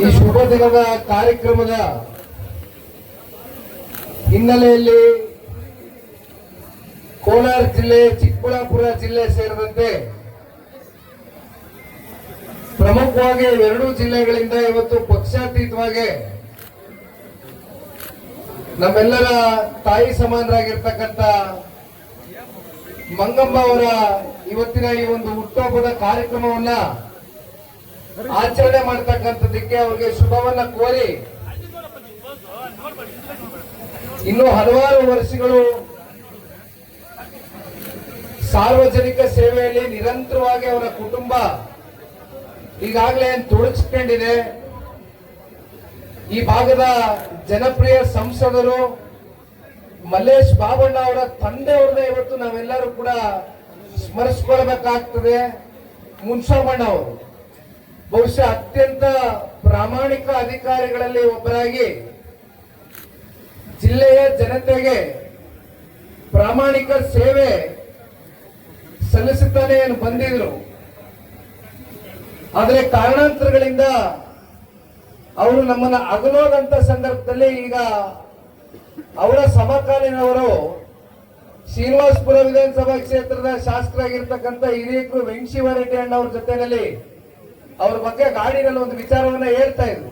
ಈ ಶುಭ ದಿನದ ಕಾರ್ಯಕ್ರಮದ ಹಿನ್ನೆಲೆಯಲ್ಲಿ ಕೋಲಾರ ಜಿಲ್ಲೆ, ಚಿಕ್ಕಬಳ್ಳಾಪುರ ಜಿಲ್ಲೆ ಸೇರಿದಂತೆ ಪ್ರಮುಖವಾಗಿ ಎರಡೂ ಜಿಲ್ಲೆಗಳಿಂದ ಇವತ್ತು ಪಕ್ಷಾತೀತವಾಗಿ ನಮ್ಮೆಲ್ಲರ ತಾಯಿ ಸಮಾನರಾಗಿರ್ತಕ್ಕಂಥ ಮಂಗಮ್ಮ ಅವರ ಇವತ್ತಿನ ಈ ಒಂದು ಹುಟ್ಟುಹಬ್ಬದ ಕಾರ್ಯಕ್ರಮವನ್ನ ಆಚರಣೆ ಮಾಡ್ತಕ್ಕಂಥದ್ದಕ್ಕೆ ಅವರಿಗೆ ಶುಭವನ್ನ ಕೋರಿ. ಇನ್ನು ಹಲವಾರು ವರ್ಷಗಳು ಸಾರ್ವಜನಿಕ ಸೇವೆಯಲ್ಲಿ ನಿರಂತರವಾಗಿ ಅವರ ಕುಟುಂಬ ಈಗಾಗಲೇ ತೊಡಗಿಸ್ಕೊಂಡಿದೆ ಈ ಭಾಗದ ಜನಪ್ರಿಯ ಸಂಸದರು ಮಲ್ಲೇಶ್ ಬಾಬಣ್ಣ ಅವರ ತಂದೆಯವ್ರನ್ನ ಇವತ್ತು ನಾವೆಲ್ಲರೂ ಕೂಡ ಸ್ಮರಿಸ್ಕೊಳ್ಬೇಕಾಗ್ತದೆ. ಮುನ್ಸೋಮಣ್ಣ ಅವರು. ಬಹುಶಃ ಅತ್ಯಂತ ಪ್ರಾಮಾಣಿಕ ಅಧಿಕಾರಿಗಳಲ್ಲಿ ಒಬ್ಬರಾಗಿ ಜಿಲ್ಲೆಯ ಜನತೆಗೆ ಪ್ರಾಮಾಣಿಕ ಸೇವೆ ಸಲ್ಲಿಸುತ್ತಾನೆ ಏನು ಬಂದಿದ್ರು. ಆದರೆ ಕಾರಣಾಂತರಗಳಿಂದ ಅವರು ನಮ್ಮನ್ನ ಅಗಲೋದಂತ ಸಂದರ್ಭದಲ್ಲಿ ಈಗ ಅವರ ಸಮಕಾಲೀನವರು ಶ್ರೀನಿವಾಸಪುರ ವಿಧಾನಸಭಾ ಕ್ಷೇತ್ರದ ಶಾಸಕರಾಗಿರ್ತಕ್ಕಂಥ ಹಿರಿಯಕರು ವೆಂಕಶಿವರೆಡ್ಡಿ ಅಣ್ಣ ಅವ್ರ ಜೊತೆನಲ್ಲಿ ಅವ್ರ ಬಗ್ಗೆ ಗಾಡಿನಲ್ಲಿ ಒಂದು ವಿಚಾರವನ್ನ ಹೇಳ್ತಾ ಇದ್ರು.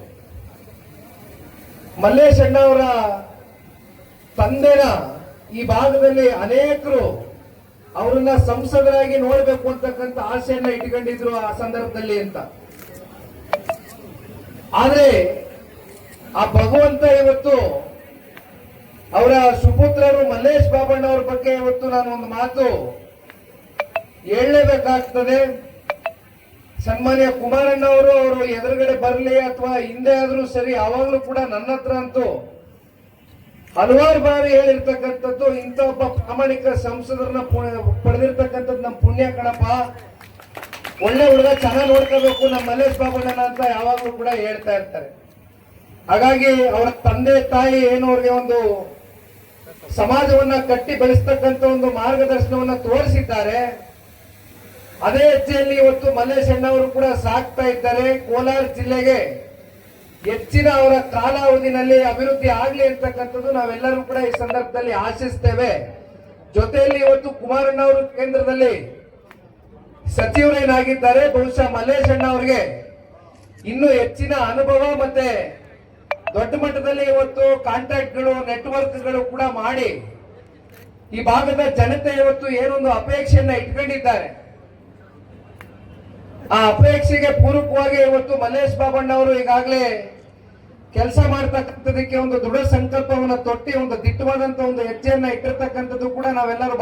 ಮಲ್ಲೇಶ್ ಅಣ್ಣ ಅವರ ತಂದೆನ ಈ ಭಾಗದಲ್ಲಿ ಅನೇಕರು ಅವರನ್ನ ಸಂಸದರಾಗಿ ನೋಡಬೇಕು ಅಂತಕ್ಕಂಥ ಆಸೆಯನ್ನ ಇಟ್ಕೊಂಡಿದ್ರು ಆ ಸಂದರ್ಭದಲ್ಲಿ ಅಂತ. ಆದ್ರೆ ಆ ಭಗವಂತ ಇವತ್ತು ಅವರ ಸುಪುತ್ರರು ಮಲ್ಲೇಶ್ ಬಾಬಣ್ಣ ಅವ್ರ ಬಗ್ಗೆ ಇವತ್ತು ನಾನು ಒಂದು ಮಾತು ಹೇಳಲೇಬೇಕಾಗ್ತದೆ. ಸನ್ಮಾನ್ಯ ಕುಮಾರಣ್ಣ ಅವರು ಅವರು ಎದುರುಗಡೆ ಬರಲಿ ಅಥವಾ ಹಿಂದೆ ಆದರೂ ಸರಿ ಯಾವಾಗಲೂ ಕೂಡ ನನ್ನ ಹತ್ರ ಅಂತೂ ಹಲವಾರು ಬಾರಿ ಹೇಳಿರ್ತಕ್ಕಂಥದ್ದು, ಇಂಥ ಒಬ್ಬ ಪ್ರಾಮಾಣಿಕ ಸಂಸದರನ್ನ ಪಡೆದಿರ್ತಕ್ಕಂಥದ್ದು ನಮ್ಮ ಪುಣ್ಯ ಕಣಪ್ಪ. ಒಳ್ಳೆ ಹುಡುಗ, ಚೆನ್ನಾಗಿ ನೋಡ್ಕೋಬೇಕು, ನಮ್ಮ ಮಲ್ಲೇಶ್ ಬಾಬಣ್ಣನ ಅಂತ ಯಾವಾಗಲೂ ಕೂಡ ಹೇಳ್ತಾ ಇರ್ತಾರೆ. ಹಾಗಾಗಿ ಅವರ ತಂದೆ, ತಾಯಿ ಏನು ಅವ್ರಿಗೆ ಒಂದು ಸಮಾಜವನ್ನ ಕಟ್ಟಿ ಬೆಳೆಸ್ತಕ್ಕಂಥ ಒಂದು ಮಾರ್ಗದರ್ಶನವನ್ನ ತೋರಿಸಿದ್ದಾರೆ. ಅದೇ ಹೆಚ್ಚೆಯಲ್ಲಿ ಇವತ್ತು ಮಲ್ಲೇಶ್ ಅಣ್ಣವರು ಕೂಡ ಸಾಕ್ತಾ ಇದ್ದಾರೆ ಕೋಲಾರ ಜಿಲ್ಲೆಗೆ. ಹೆಚ್ಚಿನ ಅವರ ಕಾಲಾವಧಿನಲ್ಲಿ ಅಭಿವೃದ್ಧಿ ಆಗ್ಲಿ ಅಂತಕ್ಕಂಥದ್ದು ನಾವೆಲ್ಲರೂ ಕೂಡ ಈ ಸಂದರ್ಭದಲ್ಲಿ ಆಶಿಸ್ತೇವೆ. ಜೊತೆಯಲ್ಲಿ ಇವತ್ತು ಕುಮಾರಣ್ಣ ಅವರು ಕೇಂದ್ರದಲ್ಲಿ ಸಚಿವರೇನಾಗಿದ್ದಾರೆ, ಬಹುಶಃ ಮಲ್ಲೇಶ್ ಅಣ್ಣ ಅವರಿಗೆ ಇನ್ನೂ ಹೆಚ್ಚಿನ ಅನುಭವ ಮತ್ತೆ ದೊಡ್ಡ ಮಟ್ಟದಲ್ಲಿ ಇವತ್ತು ಕಾಂಟ್ಯಾಕ್ಟ್ಗಳು, ನೆಟ್ವರ್ಕ್ಗಳು ಕೂಡ ಮಾಡಿ ಈ ಭಾಗದ ಜನತೆ ಇವತ್ತು ಏನೊಂದು ಅಪೇಕ್ಷೆಯನ್ನ ಇಟ್ಕೊಂಡಿದ್ದಾರೆ. ಆ ಅಪೇಕ್ಷೆಗೆ ಪೂರಕವಾಗಿ ಇವತ್ತು ಮಲ್ಲೇಶ್ ಬಾಬಣ್ಣ ಅವರು ಈಗಾಗಲೇ ಕೆಲಸ ಮಾಡ್ತಕ್ಕಂಥದಕ್ಕೆ ಒಂದು ದೃಢ ಸಂಕಲ್ಪವನ್ನು ತೊಟ್ಟಿ, ಒಂದು ದಿಟ್ಟವಾದಂತ ಒಂದು ಹೆಜ್ಜೆಯನ್ನ ಇಟ್ಟಿರ್ತಕ್ಕಂಥದ್ದು ಕೂಡ ನಾವೆಲ್ಲರೂ